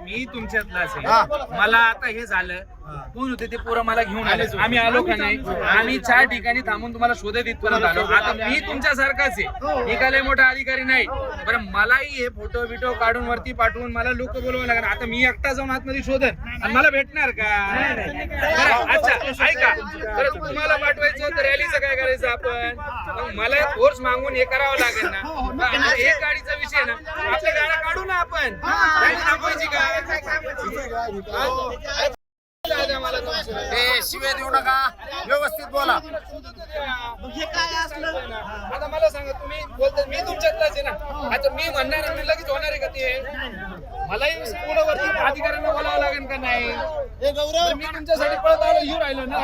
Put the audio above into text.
मी तुमच्यातलाच हा. आहे मला आता हे झालं. कोण होते ते पोरं मला घेऊन आले? आम्ही आलो का नाही? आम्ही चार ठिकाणी थांबून तुम्हाला शोधत इथपर्यंत आलो. आता मी तुमच्यासारखाच आहे. मी काय लय मोठा अधिकारी नाही. बरं मलाही हे फोटो बिटो काढून वरती पाठवून मला लोक बोलवावं लागणार आता मी एकटा जाऊन आतमध्ये शोधन. आणि मला भेटणार का? अच्छा ऐका. तर तुम्हाला पाठवायचं तर रॅलीचं काय करायचं आपण? मग मला फोर्स मागून हे करावं लागेल ना. आता एक गाडीचा विषय ना. आपल्या गाड्या काढू ना आपण. दादा, मला तुमचं. ए शिवे देऊ नका. व्यवस्थित बोला. आता मला सांगा तुम्ही बोलता मी तुमच्यातलाच आहे ना. आता मी म्हणणार आहे, मी लगेच होणार आहे का ते? मलाही पुढं वरती अधिकाऱ्यांना बोलावं लागेल का नाही? तर मी तुमच्यासाठी पळत आलो येऊ राहिलो ना.